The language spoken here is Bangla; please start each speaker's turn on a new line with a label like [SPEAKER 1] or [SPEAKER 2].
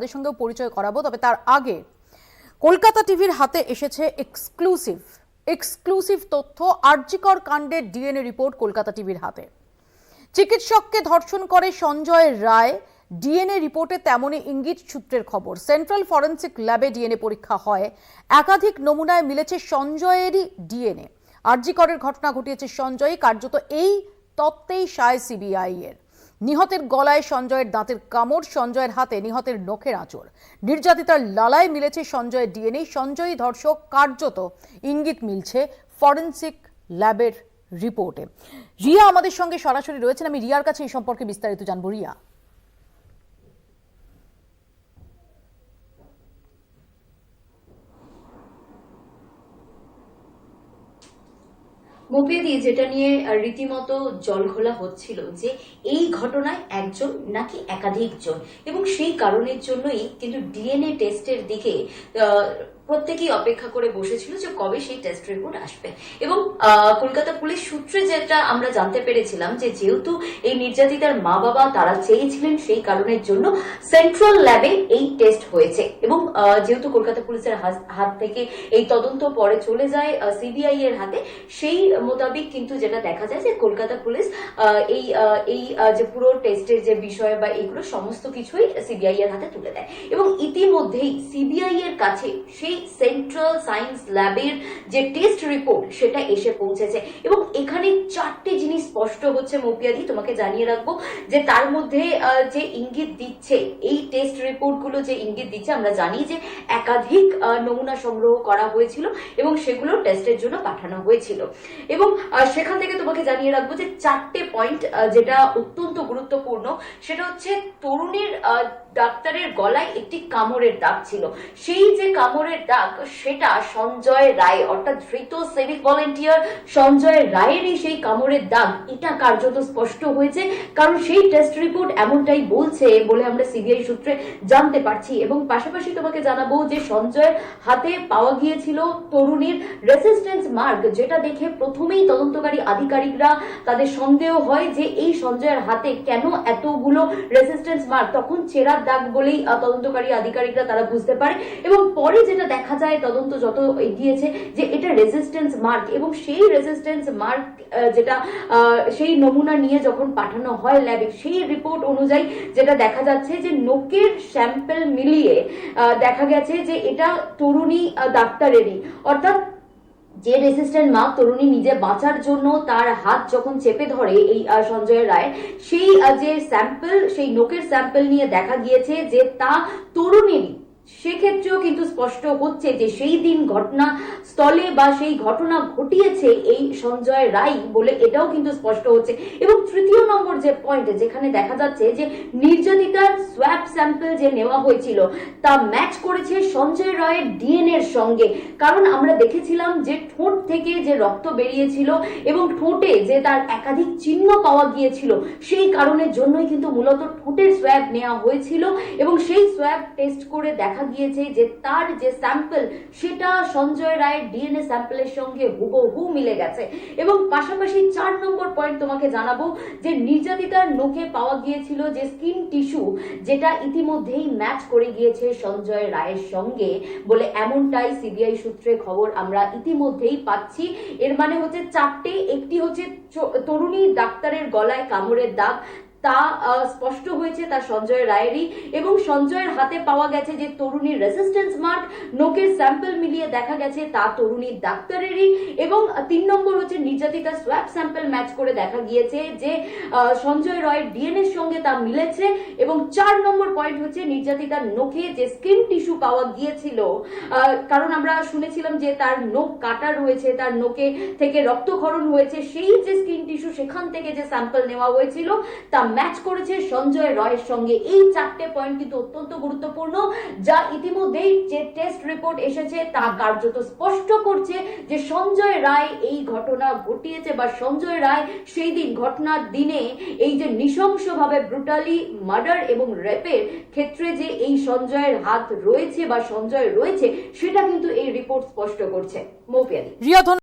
[SPEAKER 1] তাদের সঙ্গেও পরিচয় করাবো, তবে তার আগে কলকাতা টিভির হাতে এসেছে এক্সক্লুসিভ এক্সক্লুসিভ তথ্য, আর্জিকর কাণ্ডের ডিএনএ রিপোর্ট কলকাতা টিভির হাতে। চিকিৎসককে ধর্ষণ করে সঞ্জয় রায় ডিএনএ রিপোর্টে তেমনই ইঙ্গিত সূত্রের খবর। সেন্ট্রাল ফরেন্সিক ল্যাবে ডিএনএ পরীক্ষা হয়, একাধিক নমুনায় মিলেছে সঞ্জয়েরই ডিএনএ আরজিকরের ঘটনা ঘটিয়েছে সঞ্জয় কার্যত এই তত্ত্বেই সায় সিবিআই এর। নিহতের গলায় সঞ্জয়ের দাঁতের কামড়, সঞ্জয়ের হাতে নিহতের নখের আঁচড় নির্যাতিতার লালায় মিলেছে সঞ্জয়ের ডিএনএ। সঞ্জয়ী ধর্ষক কার্যত ইঙ্গিত মিলছে ফরেন্সিক ল্যাবের রিপোর্টে। রিয়া আমাদের সঙ্গে সরাসরি রয়েছেন। আমি রিয়ার কাছে এই সম্পর্কে বিস্তারিত জানব। রিয়া।
[SPEAKER 2] মোপেদি যেটা নিয়ে রীতিমতো জলঘোলা হচ্ছিল যে এই ঘটনায় একজন নাকি একাধিকজন। এবং সেই কারণের জন্যই কিন্তু ডিএনএ টেস্টের দিকে প্রত্যেকেই অপেক্ষা করে বসেছিল যে কবে সেই টেস্ট রিপোর্ট আসবে। এবং কলকাতা পুলিশ সূত্রে যেটা আমরা জানতে পেরেছিলাম যে যেহেতু এই নির্যাতিতার মা বাবা তারা চেয়েছিলেন সেই কারণের জন্য সেন্ট্রাল ল্যাবে এই টেস্ট হয়েছে। এবং যেহেতু কলকাতা পুলিশের হাত- থেকে এই তদন্ত পরে চলে যায় সিবিআই এর হাতে, সেই মোতাবেক কিন্তু যেটা দেখা যায় যে কলকাতা পুলিশ এই এই যে পুরো টেস্টের যে বিষয় বা এইগুলো সমস্ত কিছুই সিবিআই এর হাতে তুলে দেয়। এবং ইতিমধ্যেই সিবিআই এর কাছে সেই সেন্ট্রাল সায়েন্স ল্যাবের যে টেস্ট রিপোর্ট সেটা এসে পৌঁছেছে। এবং এখানে চারটে জিনিস স্পষ্ট হচ্ছে মৌপিয়াদি, তোমাকে জানিয়ে রাখব যে তার মধ্যে যে ইঙ্গিত দিচ্ছে, এই টেস্ট রিপোর্টগুলো যে ইঙ্গিত দিচ্ছে, আমরা জানি যে একাধিক নমুনা সংগ্রহ করা হয়েছিল এবং সেগুলো টেস্টের জন্য পাঠানো হয়েছিল। এবং সেখান থেকে তোমাকে জানিয়ে রাখব যে চারটে পয়েন্ট যেটা অত্যন্ত গুরুত্বপূর্ণ, সেটা হচ্ছে তরুণীর ডাক্তারের গলায় একটি কামড়ের দাগ ছিল। সেই যে কামড়ের দাগ সেটা সঞ্জয় রায়, অর্থাৎ ধৃত সিভিক ভলেন্টিয়ার সঞ্জয় রায়েরই সেই কামড়ের দাগ। এটা কার্যত স্পষ্ট হয়েছে, কারণ সেই টেস্ট রিপোর্ট এমনটাই বলছে বলে আমরা সিবিআই সূত্রে জানতে পারছি। এবং পাশাপাশি তোমাকে জানাব যে সঞ্জয়ের হাতে পাওয়া গিয়েছিল তরুণীর রেসিস্টেন্স মার্ক যেটা দেখে প্রথমেই তদন্তকারী আধিকারিকরা তাদের সন্দেহ হয় যে এই সঞ্জয়ের হাতে কেন এতগুলো রেসিস্টেন্স মার্ক তখন চেরার দাগ বলেই তদন্তকারী আধিকারিকরা তারা বুঝতে পারে। এবং পরে যেটা দেখা যায়, তদন্ত যত এগিয়েছে যে এটা রেজিস্ট্যান্স মার্ক এবং সেই রেজিস্ট্যান্স মার্ক যেটা সেই নমুনা নিয়ে যখন পাঠানো হয় ল্যাবে সেই রিপোর্ট অনুযায়ী যেটা দেখা যাচ্ছে যে নোকের স্যাম্পল মিলিয়ে দেখা গেছে যে এটা তরুণী ডাক্তারেরই। অর্থাৎ যে রেসিস্ট্যান্ট মা তরুণী নিজে বাঁচার জন্য তার হাত যখন চেপে ধরে এই সঞ্জয় রায়, সেই যে স্যাম্পল সেই নোকের স্যাম্পল নিয়ে দেখা গিয়েছে যে তা তরুণীরই। সেক্ষেত্রেও কিন্তু স্পষ্ট হচ্ছে যে সেই দিন ঘটনা স্থলে বা সেই ঘটনা ঘটিয়েছে এই সঞ্জয় রায় বলে এটাও কিন্তু স্পষ্ট হচ্ছে। এবং তৃতীয় নম্বর যে পয়েন্ট যেখানে দেখা যাচ্ছে যে নির্যাতিতার সোয়াব স্যাম্পল যে নেওয়া হয়েছিল, তা ম্যাচ করেছে সঞ্জয় রায়ের ডিএনএ এর সঙ্গে। কারণ আমরা দেখেছিলাম যে ঠোঁট থেকে যে রক্ত বেরিয়েছিল এবং ঠোঁটে যে তার একাধিক চিহ্ন পাওয়া গিয়েছিল, সেই কারণের জন্যই কিন্তু মূলত ঠোঁটের সোয়াব নেওয়া হয়েছিল এবং সেই সোয়াব টেস্ট করে দেখা গিয়েছে যে তার যে স্যাম্পল সেটা সঞ্জয় রায়ের ডিএনএ স্যাম্পলের সঙ্গে হুবহু মিলে গেছে। এবং পাশাপাশি চার নম্বর পয়েন্ট তোমাকে জানাব যে নির্যাতিতার নোখে পাওয়া গিয়েছিল যে স্কিন টিস্যু যেটা ইতিমধ্যেই ম্যাচ করে গিয়েছে সঞ্জয় রায়ের সঙ্গে বলে এমনটাই সিবিআই সূত্রে খবর আমরা ইতিমধ্যেই পাচ্ছি। এর মানে হচ্ছে, চারটে, একটি হচ্ছে তরুণী ডাক্তারের গলায় কামড়ের দাগ তা স্পষ্ট হয়েছে তা সঞ্জয় রায়েরই। এবং সঞ্জয়ের হাতে পাওয়া গেছে যে তরুণীর রেসিস্ট্যান্স মার্ক নোকের স্যাম্পল মিলিয়ে দেখা গেছে তা তরুণীর ডাক্তারেরই। এবং তিন নম্বর হচ্ছে নির্যাতিতা সোয়াব স্যাম্পল ম্যাচ করে দেখা গিয়েছে যে সঞ্জয় রয়ের ডিএনএ সঙ্গে তা মিলেছে। এবং চার নম্বর পয়েন্ট হচ্ছে নির্যাতিতার নোখে যে স্কিন টিস্যু পাওয়া গিয়েছিল। কারণ আমরা শুনেছিলাম যে তার নোখ কাটা রয়েছে, তার নোকে থেকে রক্তক্ষরণ হয়েছে। সেই যে স্কিন টিস্যু সেখান থেকে যে স্যাম্পল নেওয়া হয়েছিল, তা ম্যাচ করেছে সঞ্জয় রয়ের সঙ্গে। এই চারটে পয়েন্ট কিন্তু অত্যন্ত গুরুত্বপূর্ণ, যা ইতিমধ্যেই যে টেস্ট রিপোর্ট এসেছে তা কার্যত স্পষ্ট করছে যে সঞ্জয় রায় এই ঘটনা ঘটিয়েছে বা সঞ্জয় রায় সেই দিন ঘটনার দিনে এই যে নৃশংসভাবে ব্রুটালি মার্ডার এবং রেপের ক্ষেত্রে যে এই সঞ্জয়ের হাত রয়েছে বা সঞ্জয় রয়েছে, সেটা কিন্তু এই রিপোর্ট স্পষ্ট করছে।
[SPEAKER 1] ধন্যবাদ।